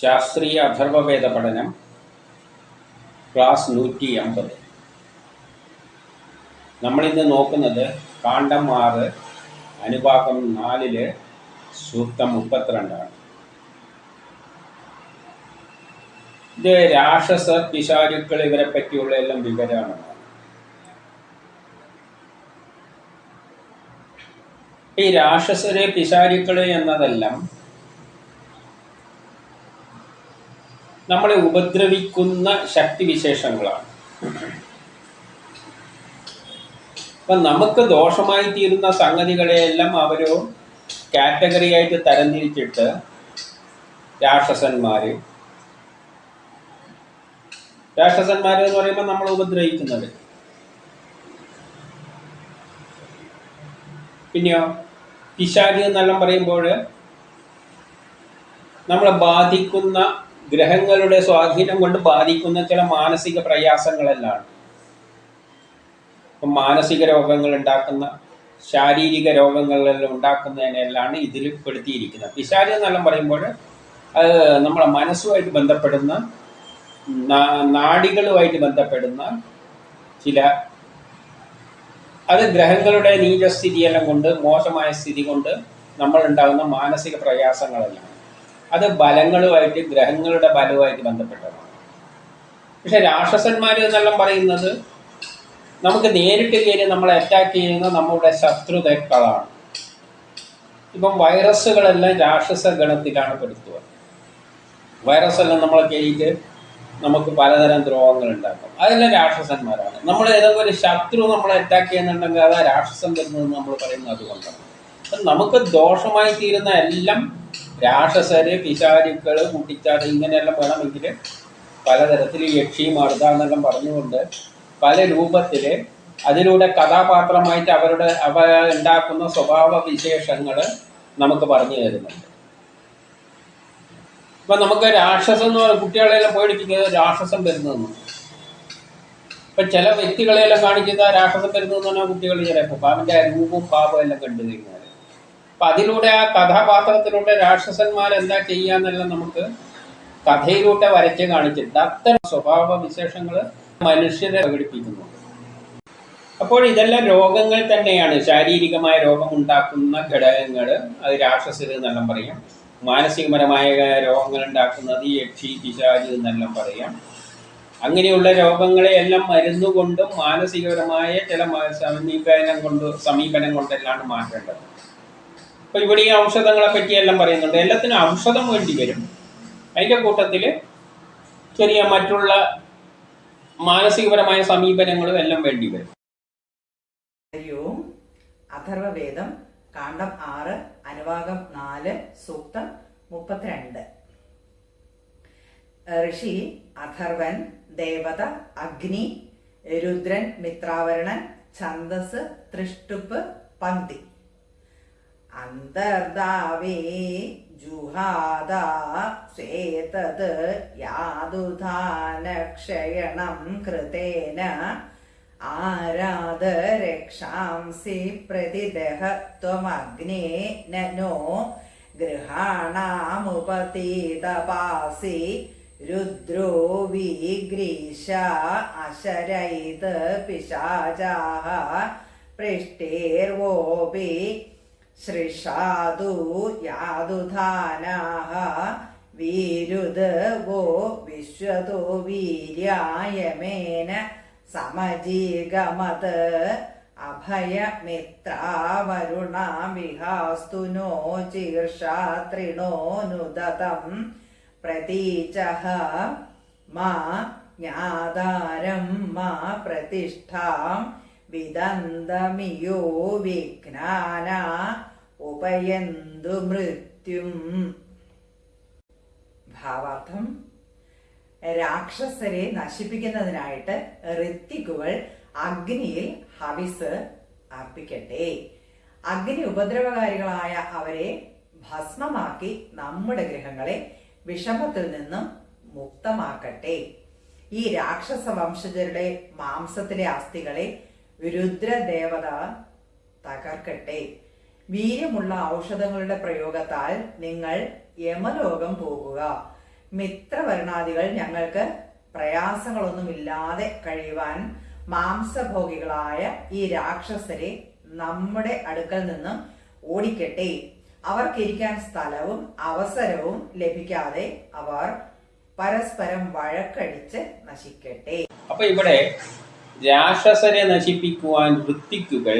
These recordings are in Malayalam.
ശാസ്ത്രീയ അഥർവവേദ പഠനം ക്ലാസ് നൂറ്റി അമ്പത്. നമ്മളിന്ന് നോക്കുന്നത് കാണ്ഡം ആറ് അനുഭാഗം നാലിൽ സൂക്തം മുപ്പത്തിരണ്ടാണ്. ഇത് രാക്ഷസ പിശാചുക്കൾ ഇവരെ പറ്റിയുള്ള എല്ലാം വിവരമാണ്. ഈ രാക്ഷസര് പിശാചുക്കൾ എന്നതെല്ലാം നമ്മളെ ഉപദ്രവിക്കുന്ന ശക്തിവിശേഷങ്ങളാണ്. അപ്പൊ നമുക്ക് ദോഷമായി തീരുന്ന സംഗതികളെയെല്ലാം അവരോ കാറ്റഗറി ആയിട്ട് തരംതിരിച്ചിട്ട് രാക്ഷസന്മാര് രാക്ഷസന്മാര് എന്ന് പറയുമ്പോൾ നമ്മൾ ഉപദ്രവിക്കുന്നത്. പിന്നെയോ? പിശാചി എന്നെല്ലാം പറയുമ്പോൾ നമ്മളെ ബാധിക്കുന്ന ഗ്രഹങ്ങളുടെ സ്വാധീനം കൊണ്ട് ബാധിക്കുന്ന ചില മാനസിക പ്രയാസങ്ങളെല്ലാം. മാനസിക രോഗങ്ങൾ ഉണ്ടാക്കുന്ന ശാരീരിക രോഗങ്ങളെല്ലാം ഉണ്ടാക്കുന്നതിനെല്ലാം ഇതിൽ പെടുത്തിയിരിക്കുന്നത്. പിശാചി എന്നെല്ലാം പറയുമ്പോൾ അത് നമ്മളെ മനസ്സുമായിട്ട് ബന്ധപ്പെടുന്ന നാടികളുമായിട്ട് ബന്ധപ്പെടുന്ന ചില അത് ഗ്രഹങ്ങളുടെ നീചസ്ഥിതിയെല്ലാം കൊണ്ട് മോശമായ സ്ഥിതി കൊണ്ട് നമ്മൾ ഉണ്ടാകുന്ന മാനസിക പ്രയാസങ്ങളെല്ലാം. അത് ബലങ്ങളുമായിട്ട് ഗ്രഹങ്ങളുടെ ബലവുമായിട്ട് ബന്ധപ്പെട്ടതാണ്. പക്ഷെ രാക്ഷസന്മാർ എന്നെല്ലാം പറയുന്നത് നമുക്ക് നേരിട്ട് കയറി നമ്മളെ അറ്റാക്ക് ചെയ്യുന്ന നമ്മുടെ ശത്രുതക്കളാണ് ഇപ്പം വൈറസുകളെല്ലാം രാക്ഷസ ഗണത്തിലാണ് പെടുത്തുക വൈറസ് എല്ലാം നമ്മളെ കയറിയിട്ട് നമുക്ക് പലതരം ദ്രോഹങ്ങൾ ഉണ്ടാക്കും അതെല്ലാം രാക്ഷസന്മാരാണ്. നമ്മൾ ഏതെങ്കിലും ശത്രു നമ്മളെ അറ്റാക്ക് ചെയ്യുന്നുണ്ടെങ്കിൽ അതാ രാക്ഷസം വരുന്നത് നമ്മൾ പറയുന്നത് അതുകൊണ്ടാണ്. നമുക്ക് ദോഷമായി തീരുന്ന എല്ലാം രാക്ഷസര് പിശാചുക്കൾ കുട്ടിച്ചാട് ഇങ്ങനെയെല്ലാം വേണമെങ്കിൽ പലതരത്തിൽ യക്ഷി മർദ്ദ എന്നെല്ലാം പറഞ്ഞുകൊണ്ട് പല രൂപത്തിൽ അതിലൂടെ കഥാപാത്രമായിട്ട് അവരുടെ അവ ഉണ്ടാക്കുന്ന സ്വഭാവ വിശേഷങ്ങൾ നമുക്ക് പറഞ്ഞു തരുന്നുണ്ട്. ഇപ്പൊ നമുക്ക് രാക്ഷസം എന്ന് പറയുന്ന കുട്ടികളെല്ലാം പേടിപ്പിക്കുന്നത് രാക്ഷസം വരുന്നതെന്ന്. ഇപ്പൊ ചില വ്യക്തികളെല്ലാം കാണിക്കുന്ന രാക്ഷസം വരുന്നതെന്ന് പറഞ്ഞാൽ കുട്ടികൾ ചിലപ്പോൾ ആ രൂപവും പാപവും എല്ലാം കണ്ടു കഴിഞ്ഞാൽ അപ്പൊ അതിലൂടെ ആ കഥാപാത്രത്തിലൂടെ രാക്ഷസന്മാർ എന്താ ചെയ്യാന്നെല്ലാം നമുക്ക് കഥയിലൂടെ വരച്ച് കാണിച്ചിട്ടുണ്ട് അത്തരം സ്വഭാവ വിശേഷങ്ങൾ മനുഷ്യരെ പ്രകടിപ്പിക്കുന്നുണ്ട് അപ്പോൾ ഇതെല്ലാം രോഗങ്ങൾ തന്നെയാണ്. ശാരീരികമായ രോഗം ഉണ്ടാക്കുന്ന ഘടകങ്ങൾ. അത് രാക്ഷസര് എന്നെല്ലാം പറയാം. മാനസികപരമായ രോഗങ്ങൾ ഉണ്ടാക്കുന്നത് യക്ഷി പിശാജ് എന്നെല്ലാം പറയാം. അങ്ങനെയുള്ള രോഗങ്ങളെ എല്ലാം മരുന്നുകൊണ്ടും മാനസികപരമായ ചില സമീപനം കൊണ്ട് സമീപനം കൊണ്ടെല്ലാം മാറ്റേണ്ടത്. അപ്പൊ ഇവിടെ ഈ ഔഷധങ്ങളെ പറ്റിയെല്ലാം പറയുന്നുണ്ട്. എല്ലാത്തിനും ഔഷധം വേണ്ടി വരും. അതിന്റെ കൂട്ടത്തിൽ ചെറിയ മറ്റുള്ള മാനസികപരമായ സമീപനങ്ങളും എല്ലാം വേണ്ടി വരും. അഥർവവേദം കാണ്ഡം ആറ് അനുവാകം നാല് സൂക്തം മുപ്പത്തിരണ്ട്. ഋഷി അഥർവൻ ദേവത അഗ്നി രുദ്രൻ മിത്രാവരണൻ ഛന്ദസ് തൃഷ്ടുപ്പ് പന്തി. അന്തർദാവേ ജുഹാദ സ്വേതത് യാതുധാനക്ഷയണം കൃതേന ആരാധരക്ഷാംസി പ്രതിദഹ ത്വമഗ്നേ നനോ ഗൃഹാണാമുപതീതപാസി രുദ്രോ വിഗ്രീശ അശരൈത് പിശാചാः പൃഷ്ടേർവോപി സൃഷാദു യാദുധാനാഹ വീരുത് വോ വിശ്വതോ വീര്യായമേന സമജീഗമത് അഭയമിത്രാവരുണാ വിഹാസ്തു നോ ചീർഷാത്രിണോനുദതം നുദതം പ്രതീചഃ മാ ജ്ഞാതാരം മാ പ്രതിഷ്ഠാം വിദന്തമിയോ വിഘ്നാന ഉപയന്തു മൃത്യും. ഭാവാർത്ഥം. രാക്ഷസരെ നശിപ്പിക്കുന്നതിനായിട്ട് ഋത്തിക്കുകൾ അഗ്നിയിൽ ഹവിസ് അർപ്പിക്കട്ടെ. അഗ്നി ഉപദ്രവകാരികളായ അവരെ ഭസ്മമാക്കി നമ്മുടെ ഗ്രഹങ്ങളെ വിഷമത്തിൽ നിന്നും മുക്തമാക്കട്ടെ. ഈ രാക്ഷസ വംശജരുടെ മാംസത്തിലെ അസ്ഥികളെ രുദ്രദേവത തകർക്കട്ടെ. വീര്യമുള്ള ഔഷധങ്ങളുടെ പ്രയോഗത്താൽ നിങ്ങൾ യമലോകം പോകുക. മിത്രവർണാദികൾ ഞങ്ങൾക്ക് പ്രയാസങ്ങളൊന്നുമില്ലാതെ കഴിയുവാൻ മാംസഭോഗികളായ ഈ രാക്ഷസരെ നമ്മുടെ അടുക്കൽ നിന്നും ഓടിക്കട്ടെ. അവർക്കിരിക്കാൻ സ്ഥലവും അവസരവും ലഭിക്കാതെ അവർ പരസ്പരം വഴക്കടിച്ച് നശിക്കട്ടെ. അപ്പൊ ഇവിടെ രാക്ഷസരെ നശിപ്പിക്കുവാൻ വൃത്തിക്കുകൾ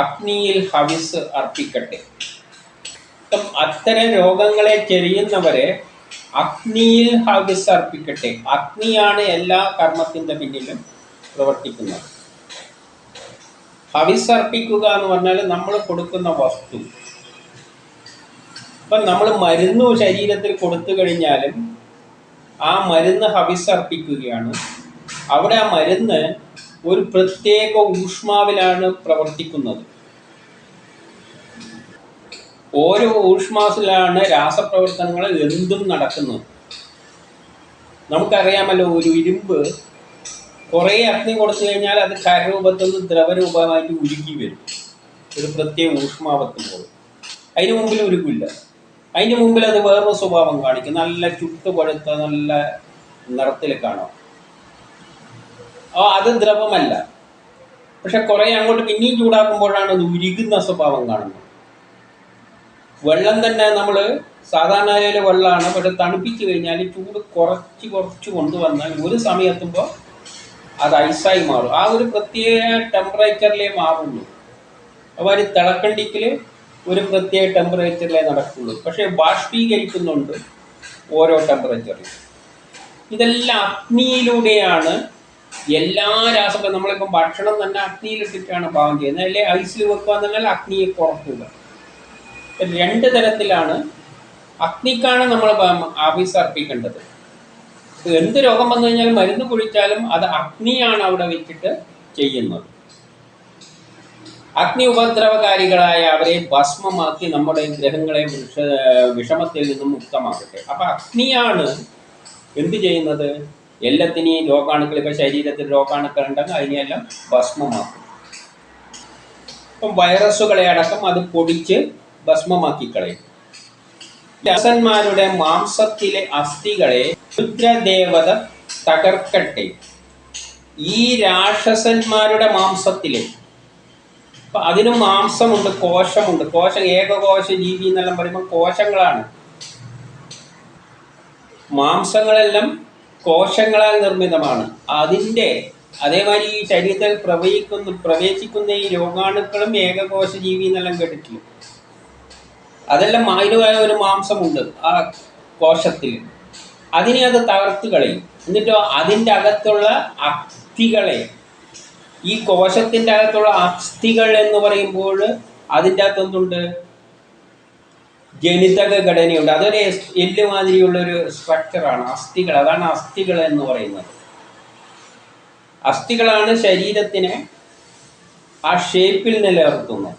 അഗ്നിയിൽ ഹവിസ് അർപ്പിക്കട്ടെ. അത്തരം രോഗങ്ങളെ ചെറിയുന്നവരെ അഗ്നിയിൽ ഹവിസ് അർപ്പിക്കട്ടെ. അഗ്നിയാണ് എല്ലാ കർമ്മത്തിന്റെ പിന്നിലും പ്രവർത്തിക്കുന്നത്. ഹവിസ് അർപ്പിക്കുക എന്ന് പറഞ്ഞാൽ നമ്മൾ കൊടുക്കുന്ന വസ്തു. ഇപ്പം നമ്മൾ മരുന്ന് ശരീരത്തിൽ കൊടുത്തു കഴിഞ്ഞാലും ആ മരുന്ന് ഹവിസ് അർപ്പിക്കുകയാണ്. അവിടെ ആ മരുന്ന് ഒരു പ്രത്യേക ഊഷ്മാവിലാണ് പ്രവർത്തിക്കുന്നത്. ഓരോ ഊഷ്മാസിലാണ് രാസപ്രവർത്തനങ്ങൾ എന്തും നടക്കുന്നത്. നമുക്കറിയാമല്ലോ ഒരു ഇരുമ്പ് കുറേ അഗ്നി കൊടുത്തു കഴിഞ്ഞാൽ അത് കരരൂപത്തിൽ നിന്ന് ദ്രവരൂപമായിട്ട് ഉരുകി വരും. ഒരു പ്രത്യേക ഊഷ്മാവെത്തുമ്പോൾ അതിന് മുമ്പിൽ ഉരുകില്ല. അതിന് മുമ്പിൽ അത് വേറൊരു സ്വഭാവം കാണിക്കും. നല്ല ചുട്ടുപഴുത്ത നല്ല നിറത്തിൽ കാണാം. അത് ദ്രവമല്ല. പക്ഷെ കുറെ അങ്ങോട്ട് പിന്നെയും ചൂടാക്കുമ്പോഴാണ് അത് ഉരുകുന്ന സ്വഭാവം കാണുന്നത്. വെള്ളം തന്നെ നമ്മൾ സാധാരണ നിലയിലെ വെള്ളമാണ് പക്ഷെ തണുപ്പിച്ച് കഴിഞ്ഞാൽ ചൂട് കുറച്ച് കുറച്ച് കൊണ്ടുവന്നാൽ ഒരു സമയത്തുമ്പോൾ അത് ഐസായി മാറും. ആ ഒരു പ്രത്യേക ടെമ്പറേച്ചറിലേ മാറുള്ളൂ. അപ്പോൾ അത് തിളക്കണ്ടിക്കൽ ഒരു പ്രത്യേക ടെമ്പറേച്ചറിലേ നടക്കുള്ളൂ. പക്ഷേ ബാഷ്പീകരിക്കുന്നുണ്ട് ഓരോ ടെമ്പറേച്ചറിൽ ഇതെല്ലാം അഗ്നിയിലൂടെയാണ് എല്ലാ രാസ നമ്മളിപ്പം ഭക്ഷണം തന്നെ അഗ്നിയിലിട്ടിട്ടാണ് പാകം ചെയ്യുന്നത്. അല്ലെ? ഐസിൽ വെക്കുക എന്നാൽ അഗ്നിയെ കുറക്കുക. രണ്ട് തരത്തിലാണ് അഗ്നിക്കാണ് നമ്മൾ ആഫീസ് അർപ്പിക്കേണ്ടത്. എന്ത് രോഗം വന്നു കഴിഞ്ഞാൽ മരുന്ന് കുഴിച്ചാലും അത് അഗ്നിയാണ് അവിടെ വെച്ചിട്ട് ചെയ്യുന്നത്. അഗ്നി ഉപദ്രവകാരികളായ അവരെ ഭസ്മമാക്കി നമ്മുടെ ഗ്രഹങ്ങളെ വിഷ വിഷമത്തിൽ നിന്നും മുക്തമാക്കട്ടെ. അപ്പൊ അഗ്നിയാണ് എന്ത് ചെയ്യുന്നത്? എല്ലാത്തിനെയും രോഗാണുക്കൾ ഇപ്പൊ ശരീരത്തിൽ രോഗാണുക്കൾ ഉണ്ടെങ്കിൽ അതിനെയെല്ലാം ഭസ്മമാക്കും. ഇപ്പം വൈറസുകളെ അടക്കം അത് പൊടിച്ച് ഭസ്മമാക്കി കളയും. രസന്മാരുടെ മാംസത്തിലെ അസ്ഥികളെ രുദ്രദേവത തകർക്കട്ടെ. ഈ രാക്ഷസന്മാരുടെ മാംസത്തിലെ. അപ്പൊ അതിന് മാംസമുണ്ട് കോശമുണ്ട്. കോശം ഏകകോശ ജീവി എന്നെല്ലാം പറയുമ്പോൾ കോശങ്ങളാണ്. മാംസങ്ങളെല്ലാം കോശങ്ങളാൽ നിർമ്മിതമാണ്. അതിന്റെ അതേമാതിരി ഈ ശരീരത്തിൽ പ്രവഹിക്കുന്ന പ്രവേശിക്കുന്ന ഈ രോഗാണുക്കളും ഏകകോശ ജീവി എന്നെല്ലാം കേട്ടിട്ടില്ല? അതെല്ലാം മായുവായ ഒരു മാംസമുണ്ട് ആ കോശത്തിൽ. അതിനെ അത് തകർത്ത് കളയും. എന്നിട്ടോ അതിന്റെ അകത്തുള്ള അസ്ഥികളെ ഈ കോശത്തിന്റെ അകത്തുള്ള അസ്ഥികൾ എന്ന് പറയുമ്പോൾ അതിന്റെ അകത്തൊന്നുണ്ട് ജനിതക ഘടനയുണ്ട്. അതൊരു എല്ല് മാതിരിയുള്ള ഒരു സ്ട്രക്ചറാണ് അസ്ഥികൾ. അതാണ് അസ്ഥികൾ എന്ന് പറയുന്നത്. അസ്ഥികളാണ് ശരീരത്തിനെ ആ ഷേപ്പിൽ നിലനിർത്തുന്നത്.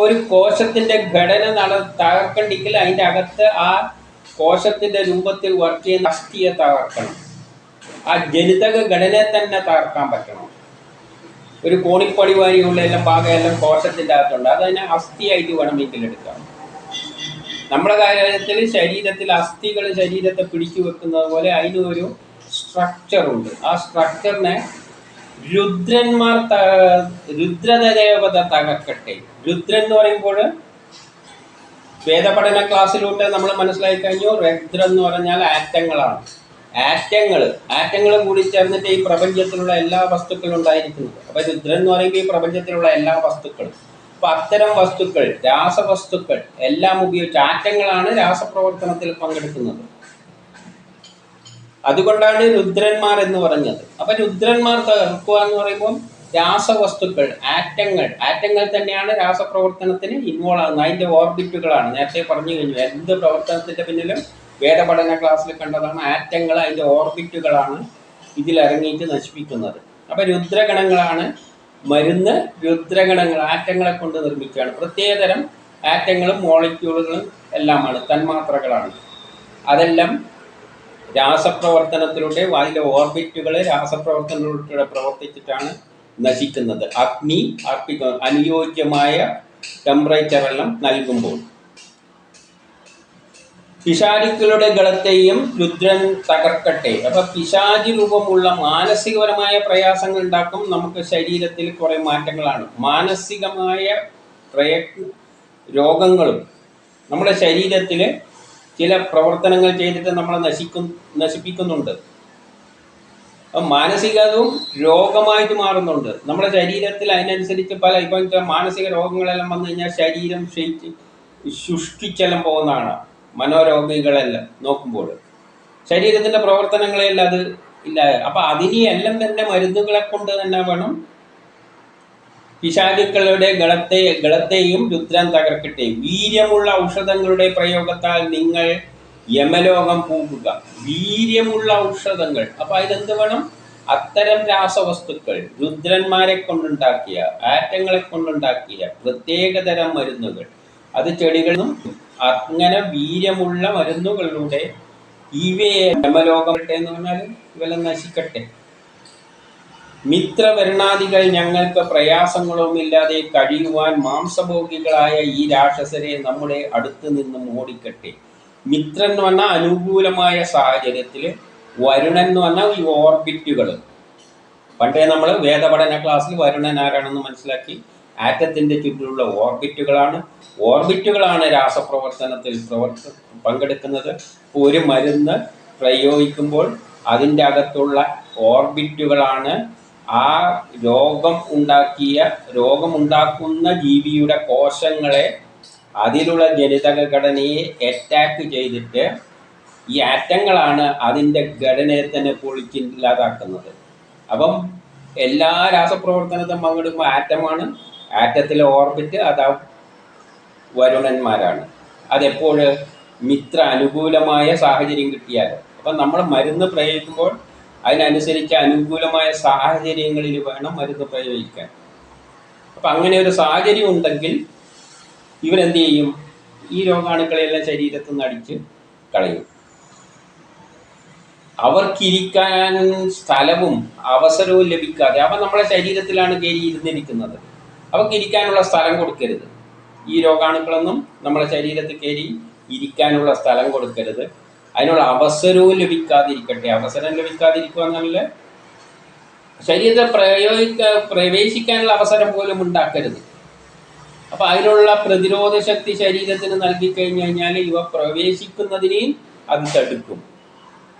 ഒരു കോശത്തിന്റെ ഘടന നട തകർക്കണ്ടെങ്കിൽ അതിന്റെ അകത്ത് ആ കോശത്തിന്റെ രൂപത്തിൽ വർക്ക് ചെയ്യുന്ന അസ്ഥിയെ തകർക്കണം. ആ ജനിതക ഘടനയെ തന്നെ തകർക്കാൻ പറ്റണം. ഒരു കോണിപ്പടി വാരിയുള്ള എല്ലാം ഭാഗമെല്ലാം കോശത്തിന്റെ അകത്തുണ്ട്. അതിനെ അസ്ഥിയായിട്ട് വേണമെങ്കിൽ എടുക്കാം. നമ്മുടെ കാര്യത്തിൽ ശരീരത്തിൽ അസ്ഥികൾ ശരീരത്തെ പിടിച്ചു വെക്കുന്നത് പോലെ അതിനൊരു ഉണ്ട്. ആ സ്ട്രക്ചറിനെ രുദ്രന്മാർ രുദ്രദേവത തകക്കട്ടെ രുദ്രൻ എന്ന് പറയുമ്പോൾ വേദപഠന ക്ലാസ്സിലൂടെ നമ്മൾ മനസ്സിലാക്കി കഴിഞ്ഞു. രുദ്രം എന്ന് പറഞ്ഞാൽ ആറ്റങ്ങളാണ്. ആറ്റങ്ങൾ ആറ്റങ്ങൾ കൂടി ചേർന്നിട്ട് ഈ പ്രപഞ്ചത്തിലുള്ള എല്ലാ വസ്തുക്കളും ഉണ്ടായിരിക്കുന്നത് അപ്പൊ രുദ്രൻ എന്ന് പറയുമ്പോൾ ഈ പ്രപഞ്ചത്തിലുള്ള എല്ലാ വസ്തുക്കളും. അപ്പൊ അത്തരം വസ്തുക്കൾ രാസവസ്തുക്കൾ എല്ലാം ഉപയോഗിച്ച് ആറ്റങ്ങളാണ് രാസപ്രവർത്തനത്തിൽ പങ്കെടുക്കുന്നത്. അതുകൊണ്ടാണ് രുദ്രന്മാർ എന്ന് പറഞ്ഞത്. അപ്പൊ രുദ്രന്മാർ തകർക്കുക എന്ന് പറയുമ്പോൾ രാസവസ്തുക്കൾ ആറ്റങ്ങൾ ആറ്റങ്ങൾ തന്നെയാണ് രാസപ്രവർത്തനത്തിന് ഇൻവോൾവ് ആകുന്നത്. അതിന്റെ ഓർബിറ്റുകളാണ്. നേരത്തെ പറഞ്ഞു കഴിഞ്ഞു എന്ത് പ്രവർത്തനത്തിന്റെ പിന്നിലും വേദപഠന ക്ലാസ്സിൽ കണ്ടതാണ് ആറ്റങ്ങൾ അതിന്റെ ഓർബിറ്റുകളാണ് ഇതിലിറങ്ങിയിട്ട് നശിപ്പിക്കുന്നത്. അപ്പൊ രുദ്രഗണങ്ങളാണ് മരുന്ന് രുദ്രഗണങ്ങൾ ആറ്റങ്ങളെ കൊണ്ട് നിർമ്മിക്കുകയാണ്. പ്രത്യേകതരം ആറ്റങ്ങളും മോളിക്യൂളുകളും എല്ലാമാണ് തന്മാത്രകളാണ്. അതെല്ലാം രാസപ്രവർത്തനത്തിലൂടെ അതിന്റെ ഓർബിറ്റുകളെ രാസപ്രവർത്തനത്തിലൂടെ പ്രവർത്തിച്ചിട്ടാണ് നശിക്കുന്നത്. അഗ്നി അർപ്പിക്കുന്നത് അനുയോജ്യമായ ടെമ്പറേച്ചർ എല്ലാം നൽകുമ്പോൾ. പിശാചുക്കളുടെ ഗളത്തെയും രുദ്രൻ തകർക്കട്ടെ. അപ്പൊ പിശാചി രൂപമുള്ള മാനസികപരമായ പ്രയാസങ്ങൾ ഉണ്ടാക്കും. നമുക്ക് ശരീരത്തിൽ കുറെ മാറ്റങ്ങളാണ്. മാനസികമായ പ്രയ രോഗങ്ങളും നമ്മുടെ ശരീരത്തിൽ ചില പ്രവർത്തനങ്ങൾ ചെയ്തിട്ട് നമ്മളെ നശിക്കും നശിപ്പിക്കുന്നുണ്ട്. മാനസികവും രോഗമായിട്ട് മാറുന്നുണ്ട്. നമ്മുടെ ശരീരത്തിൽ അതിനനുസരിച്ച് പല ഇപ്പം മാനസിക രോഗങ്ങളെല്ലാം വന്നു കഴിഞ്ഞാൽ ശരീരം ശുഷ്ടിച്ചെല്ലാം പോകുന്നതാണ്. മനോരോഗികളെല്ലാം നോക്കുമ്പോൾ. ശരീരത്തിന്റെ പ്രവർത്തനങ്ങളെല്ലാം അത് ഇല്ല. അപ്പം അതിനെയെല്ലാം തന്നെ മരുന്നുകളെ കൊണ്ട് തന്നെ വേണം. പിശാചുക്കളുടെ ഗളത്തെ ഗളത്തെയും രുദ്രൻ തകർക്കട്ടെ. വീര്യമുള്ള ഔഷധങ്ങളുടെ പ്രയോഗത്താൽ നിങ്ങൾ യമലോകം പൂക്കുക വീര്യമുള്ള ഔഷധങ്ങൾ. അപ്പൊ അതിലെന്ത് വേണം? അത്തരം രാസവസ്തുക്കൾ രുദ്രന്മാരെ കൊണ്ടുണ്ടാക്കിയ ആറ്റങ്ങളെ കൊണ്ടുണ്ടാക്കിയ പ്രത്യേകതരം മരുന്നുകൾ. അത് ചെടികളും അങ്ങനെ വീര്യമുള്ള മരുന്നുകളിലൂടെ ഇവയെ യമലോകം എന്ന് പറഞ്ഞാൽ ഇവെല്ലാം നശിക്കട്ടെ. മിത്രവരുണാദികൾ ഞങ്ങൾക്ക് പ്രയാസങ്ങളൊന്നുമില്ലാതെ കഴിയുവാൻ മാംസഭോഗികളായ ഈ രാക്ഷസരെ നമ്മുടെ അടുത്ത് നിന്നും ഓടിക്കട്ടെ. മിത്രൻ എന്ന് പറഞ്ഞാൽ അനുകൂലമായ സാഹചര്യത്തിൽ വരുണൻ എന്ന് പറഞ്ഞാൽ ഈ ഓർബിറ്റുകൾ പണ്ടേ നമ്മൾ വേദപഠന ക്ലാസ്സിൽ വരുണൻ ആരാണെന്ന് മനസ്സിലാക്കി? ആറ്റത്തിന്റെ ചുറ്റിലുള്ള ഓർബിറ്റുകളാണ്. ഓർബിറ്റുകളാണ് രാസപ്രവർത്തനത്തിൽ പ്രവർത്ത പങ്കെടുക്കുന്നത്. ഒരു മരുന്ന് പ്രയോഗിക്കുമ്പോൾ അതിന്റെ അകത്തുള്ള ഓർബിറ്റുകളാണ് ആ രോഗം ഉണ്ടാക്കിയ രോഗമുണ്ടാക്കുന്ന ജീവിയുടെ കോശങ്ങളെ അതിലുള്ള ജനിതക ഘടനയെ അറ്റാക്ക് ചെയ്തിട്ട് ഈ ആറ്റങ്ങളാണ് അതിന്റെ ഘടനയെ തന്നെ പൊളിച്ചില്ലാതാക്കുന്നത് അപ്പം എല്ലാ രാസപ്രവർത്തനത്തിലും പങ്കെടുക്കുമ്പോൾ ആറ്റമാണ് ആറ്റത്തിലെ ഓർബിറ്റ് അതാ വരുണന്മാരാണ്. അതെപ്പോൾ മിത്ര അനുകൂലമായ സാഹചര്യം കിട്ടിയാൽ അപ്പം നമ്മൾ മരുന്ന് പ്രയോഗിക്കുമ്പോൾ അതിനനുസരിച്ച് അനുകൂലമായ സാഹചര്യങ്ങളിൽ വേണം മരുന്ന് പ്രയോഗിക്കാൻ. അപ്പം അങ്ങനെ ഒരു സാഹചര്യം ഉണ്ടെങ്കിൽ ഇവരെന്ത് ചെയ്യും? ഈ രോഗാണുക്കളെല്ലാം ശരീരത്തിൽ നിന്ന് അടിച്ച് കളയും. അവർക്കിരിക്കാൻ സ്ഥലവും അവസരവും ലഭിക്കാതെ അവ നമ്മളെ ശരീരത്തിലാണ് കയറി ഇരുന്നിരിക്കുന്നത് അവർക്ക് ഇരിക്കാനുള്ള സ്ഥലം കൊടുക്കരുത്. ഈ രോഗാണുക്കളൊന്നും നമ്മുടെ ശരീരത്തിൽ കയറി ഇരിക്കാനുള്ള സ്ഥലം കൊടുക്കരുത്. അതിനുള്ള അവസരവും ലഭിക്കാതിരിക്കട്ടെ. അവസരം ലഭിക്കാതിരിക്കുക എന്നുള്ള ശരീരത്തെ പ്രയോഗിക്ക പ്രവേശിക്കാനുള്ള അവസരം പോലും ഉണ്ടാക്കരുത്. അപ്പൊ അതിനുള്ള പ്രതിരോധ ശക്തി ശരീരത്തിന് നൽകി കഴിഞ്ഞു കഴിഞ്ഞാൽ ഇവ പ്രവേശിക്കുന്നതിനെയും അത് തടുക്കും.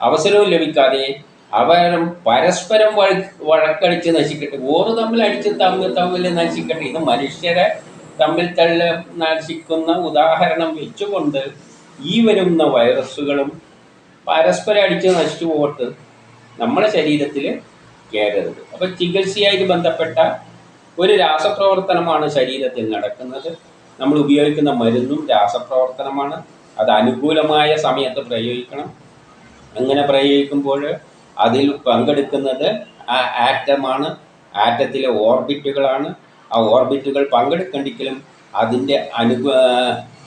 അവസരവും ലഭിക്കാതെ അവർ പരസ്പരം വഴ- വഴക്കടിച്ച് നശിക്കട്ടെ. ഓറ് തമ്മിൽ അടിച്ച് തമ്മിൽ തമ്മിൽ നശിക്കട്ടെ. ഇത് മനുഷ്യരെ തമ്മിൽ തള്ള നശിക്കുന്ന ഉദാഹരണം വെച്ചുകൊണ്ട് ഈ വരുന്ന വൈറസുകളും പരസ്പരം അടിച്ച് നശിച്ചു പോകട്ട് നമ്മുടെ ശരീരത്തിൽ കയറരുത് അപ്പം ചികിത്സയായിട്ട് ബന്ധപ്പെട്ട ഒരു രാസപ്രവർത്തനമാണ് ശരീരത്തിൽ നടക്കുന്നത്. നമ്മൾ ഉപയോഗിക്കുന്ന മരുന്നും രാസപ്രവർത്തനമാണ്. അത് അനുകൂലമായ സമയത്ത് പ്രയോഗിക്കണം. അങ്ങനെ പ്രയോഗിക്കുമ്പോൾ അതിൽ പങ്കെടുക്കുന്നത് ആ ആറ്റമാണ്. ആറ്റത്തിലെ ഓർബിറ്റുകളാണ്. ആ ഓർബിറ്റുകൾ പങ്കെടുക്കണ്ടെങ്കിലും അതിന്റെ അനു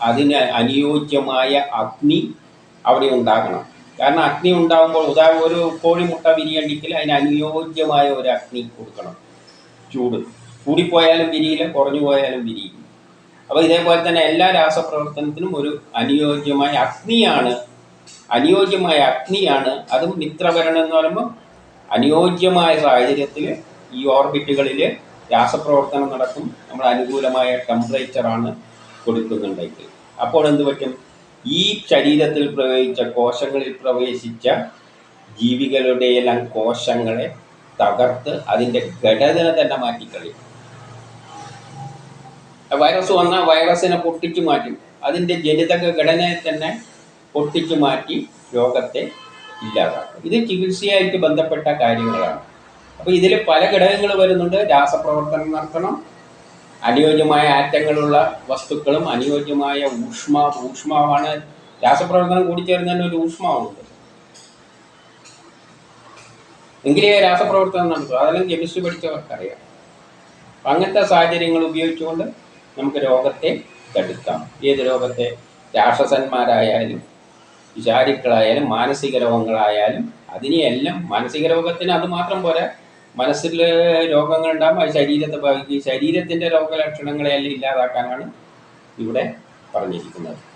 അതിന് അനുയോജ്യമായ അഗ്നി അവിടെ ഉണ്ടാകണം. കാരണം അഗ്നി ഉണ്ടാകുമ്പോൾ ഉദാഹരണം ഒരു കോഴിമുട്ട വിരിയണ്ടെങ്കിൽ അതിന് അനുയോജ്യമായ ഒരു അഗ്നി കൊടുക്കണം. ചൂട്. കൂടിപ്പോയാലും വിരിയില്ല കുറഞ്ഞു പോയാലും വിരിയില്ല. അപ്പോൾ ഇതേപോലെ തന്നെ എല്ലാ രാസപ്രവർത്തനത്തിനും ഒരു അനുയോജ്യമായ അഗ്നിയാണ് അനുയോജ്യമായ അഗ്നിയാണ്. അതും മിത്രവരണം എന്ന് പറയുമ്പോൾ അനുയോജ്യമായ സാഹചര്യത്തിൽ ഈ ഓർബിറ്റുകളിൽ രാസപ്രവർത്തനം നടക്കും നമ്മൾ അനുകൂലമായ ടെമ്പറേച്ചറാണ് കൊടുക്കുന്നുണ്ടെങ്കിൽ. അപ്പോൾ എന്ത് പറ്റും? ഈ ശരീരത്തിൽ പ്രവേശിച്ച കോശങ്ങളിൽ പ്രവേശിച്ച ജീവികളുടെ എല്ലാം കോശങ്ങളെ തകർത്ത് അതിന്റെ ഘടന തന്നെ മാറ്റിക്കളയും. വൈറസ് വന്നാൽ വൈറസിനെ പൊട്ടിച്ചു മാറ്റും. അതിന്റെ ജനിതക ഘടനയെ തന്നെ പൊട്ടിച്ചു മാറ്റി രോഗത്തെ ഇല്ലാതാക്കും. ഇത് ചികിത്സയായിട്ട് ബന്ധപ്പെട്ട കാര്യങ്ങളാണ്. അപ്പോൾ ഇതിൽ പല ഘടകങ്ങൾ വരുന്നുണ്ട്. രാസപ്രവർത്തനം നടത്തണം. അനുയോജ്യമായ ആറ്റങ്ങളുള്ള വസ്തുക്കളും അനുയോജ്യമായ ഊഷ്മ ഊഷ്മാവാണ്. രാസപ്രവർത്തനം കൂടിച്ചേർന്നതിന് ഒരു ഊഷ്മാവുണ്ട്. എങ്കിലേ രാസപ്രവർത്തനം നടത്തും. അതെല്ലാം കെമിസ്ട്രി പഠിച്ചവർക്കറിയാം. അപ്പം അങ്ങനത്തെ സാഹചര്യങ്ങൾ ഉപയോഗിച്ചുകൊണ്ട് നമുക്ക് രോഗത്തെ തടുക്കാം. ഏത് രോഗത്തെ? രാക്ഷസന്മാരായാലും വിചാരിക്കളായാലും മാനസിക രോഗങ്ങളായാലും അതിനെയെല്ലാം മാനസിക രോഗത്തിന് അത് മാത്രം പോരാ. മനസ്സിൽ രോഗങ്ങൾ ഉണ്ടാകുമ്പോൾ അത് ശരീരത്തെ ബാധിക്കും. ശരീരത്തിന്റെ രോഗലക്ഷണങ്ങളെയെല്ലാം ഇല്ലാതാക്കാനാണ് ഇവിടെ പറഞ്ഞിരിക്കുന്നത്.